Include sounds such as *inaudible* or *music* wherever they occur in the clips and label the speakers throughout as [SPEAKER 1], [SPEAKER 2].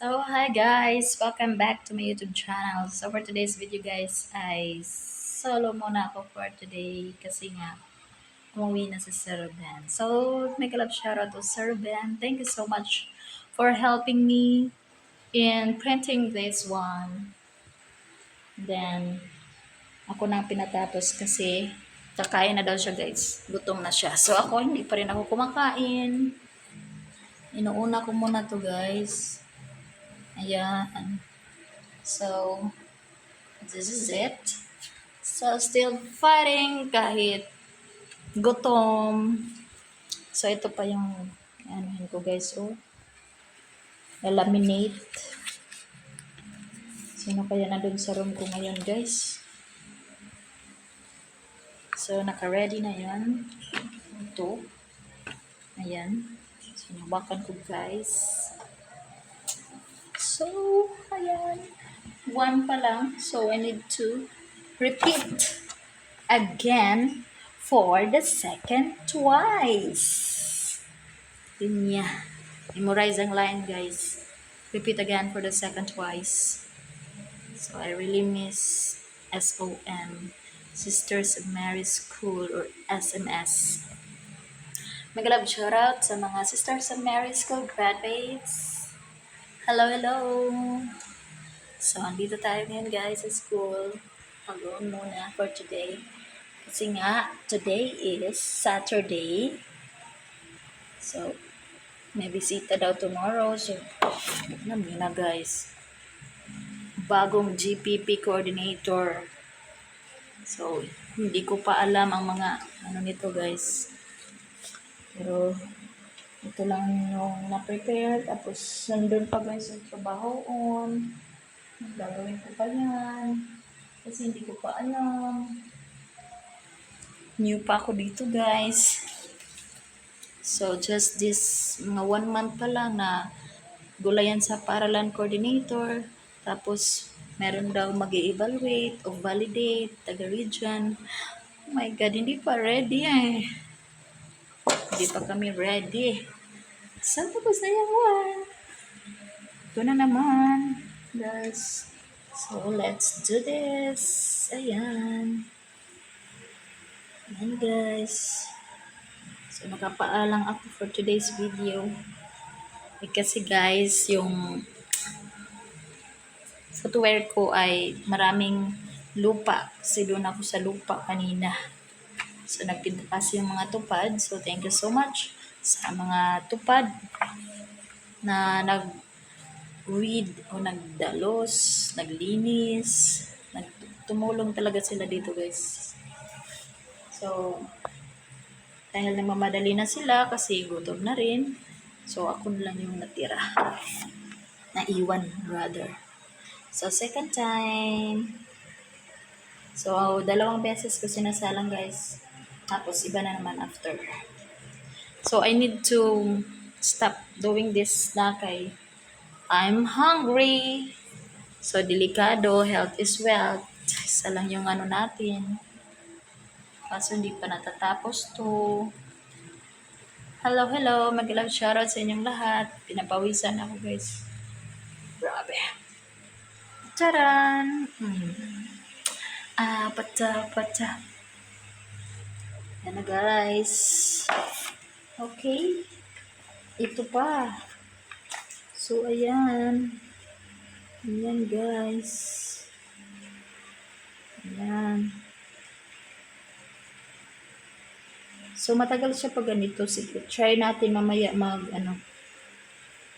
[SPEAKER 1] So, hi guys! Welcome back to my YouTube channel. So, for today's video guys, ay solo muna ako for today kasi nga umuwi na si Sir Ben. So, make a love shoutout to Sir Ben. Thank you so much for helping me in printing this one. Then, ako nang pinatapos kasi kakain na daw siya guys. Gutom na siya. So, ako hindi pa rin ako kumakain. Inuuna ko muna to guys. Ayan. So, this is it. So, still fighting kahit gutom. So, ito pa yung anuhin ko guys. Oh. Laminate. Sino kaya na dun sa room ko ngayon guys? So, naka-ready na yan. Ito. Ayan. So, nabakan ko guys. So, ayan. One pa lang. So, I need to repeat again for the second twice. Yun niya. Memorize ang line, guys. Repeat again for the second twice. So, I really miss SOM, Sisters of Mary School, or SMS. Magalab shoutout sa mga Sisters of Mary School graduates. Hello, hello! So, andito tayo ngayon guys sa school. Mag-on muna for today. Kasi nga, today is Saturday. So, may bisita daw tomorrow. So, alam na guys. Bagong GPP coordinator. So, hindi ko pa alam ang mga ano nito guys. Pero, ito lang yung na-prepare. Tapos, nandun pa guys yung trabaho on. Gagawin ko pa yan. Kasi hindi ko pa alam. New pa ako dito guys. So, just this mga one month pa lang na gulayan sa paralan coordinator. Tapos, meron daw mag evaluate o validate, taga-region. Oh my God, hindi pa ready eh. Hindi pa kami ready. Tapos na yung one. Ito na naman. Guys. So, let's do this. Ayan. Ayan, guys. So, nakapaalang ako for today's video. Eh, kasi, guys, yung footwear ko ay maraming lupa. Kasi doon ako sa lupa kanina. So, nagpinta kasi yung mga tupad. So, thank you so much sa mga tupad na nag read o nagdalos, naglinis, nagtumulong talaga sila dito guys. So, dahil nagmamadali na sila kasi gutom na rin, so ako na lang yung natira. Naiwan rather. So, second time. So, dalawang beses ko sinasalang guys. Tapos, iba na naman after. So, I need to stop doing this na kay I'm hungry. So, delikado. Health is wealth. Isa lang yung ano natin. Kaso hindi pa natatapos to. Hello, hello. Mag-love shoutout sa inyong lahat. Pinapawisan ako, guys. Grabe. Charan! Hmm. Ah, pata, pata. Yan na, guys. Okay. Ito pa. So, ayan. Ayan, guys. Ayan. So, matagal siya pag ganito. Sige, try natin mamaya mag, ano,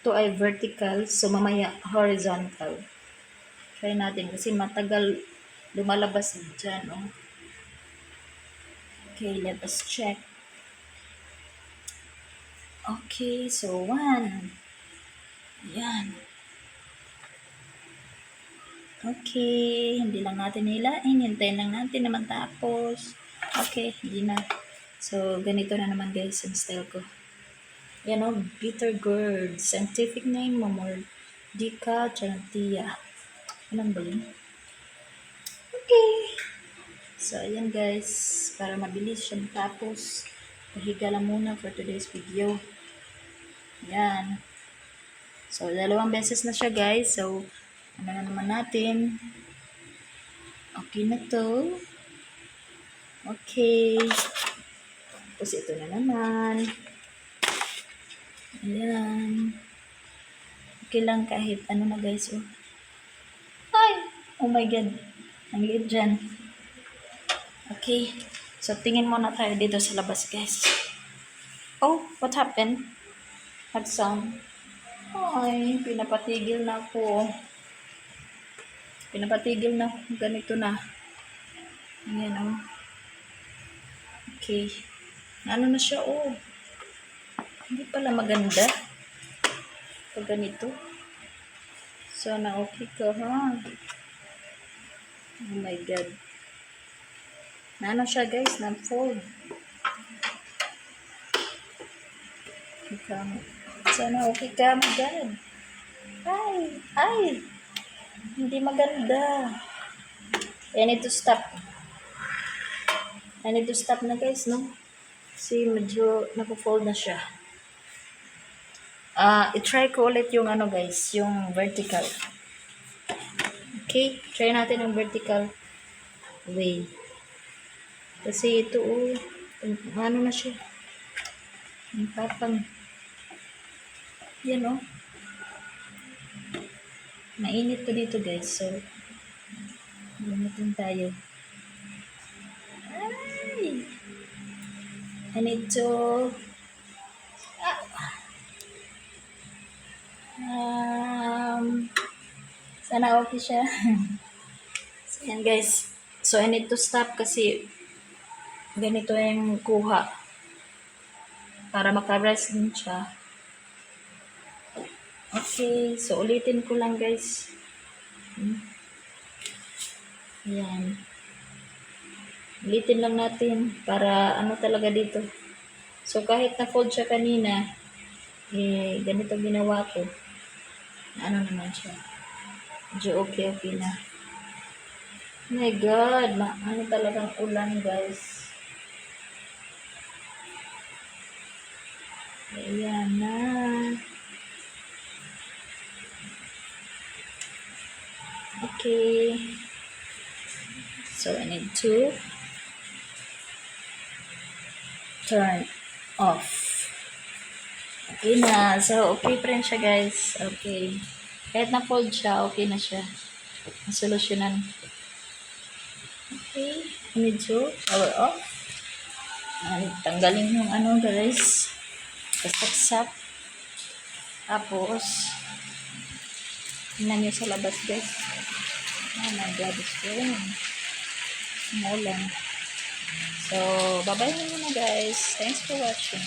[SPEAKER 1] to ay vertical. So, mamaya horizontal. Try natin kasi matagal lumalabas dyan, oh. Okay, let us check. Okay, so one. Ayan. Okay, hindi lang natin hilain. Hintayin lang natin naman tapos. Okay, hindi na. So, ganito na naman guys yung style ko. Yan o, bitter gourd. Scientific name mo, Mordica Charantia. Alam ba yun? Okay. So, ayan guys. Para mabilis siya tapos. Pahiga lang muna for today's video. Yan. So, dalawang beses na siya guys. So, ano na naman natin. Okay na to. Okay. Tapos ito na naman. Ayan. Okay lang kahit ano na guys. Oh. Ay! Oh my God. Ang liit dyan. Okay. So, tingin muna tayo dito sa labas guys. Oh, what happened? What sound? Ay, pinapatigil na ako. Pinapatigil na ako. Ganito na. Ayan, oh. Okay. Ano na siya, oh. Hindi pala maganda. Pag ganito. Sana okay ka, ha? Oh my God. Na ano siya, guys? Na-fold. Ikaw. Sana okay ka, my God. Ay, ay. Hindi maganda. I need to stop. I need to stop na guys, no? Kasi medyo napo-fold na siya. Ah, i-try ko ulit yung ano guys, yung vertical. Okay, try natin yung vertical way. Kasi ito, oh, ano na siya. Ang tapang. Yan, oh. Mainit to dito, guys. So, gamitin tayo. Ay! I need to... Ah. Um, sana okay siya. *laughs* so, yan, guys. So, I need to stop kasi ganito yung kuha. Para makarest din siya. Okay, so ulitin ko lang guys. Hmm. Ayan. Ulitin lang natin para ano talaga dito. So kahit na-fold siya kanina, eh, ganito ginawa ko. Ano naman siya. Medyo okay, okay na. Oh my God, ma ano talagang ulan guys. Ayan na. Okay. So I need to turn off. Okay na. So, okay pa rin siya, guys. Okay. Kahit na-fold siya, okay na siya. Nasolusyonan. Okay. I need to power off. And tanggalin yung ano, guys. Kasaksak. Tapos, tingnan nyo sa labas, guys. My God, it's raining. Umulan. So, bye-bye na muna guys. Thanks for watching.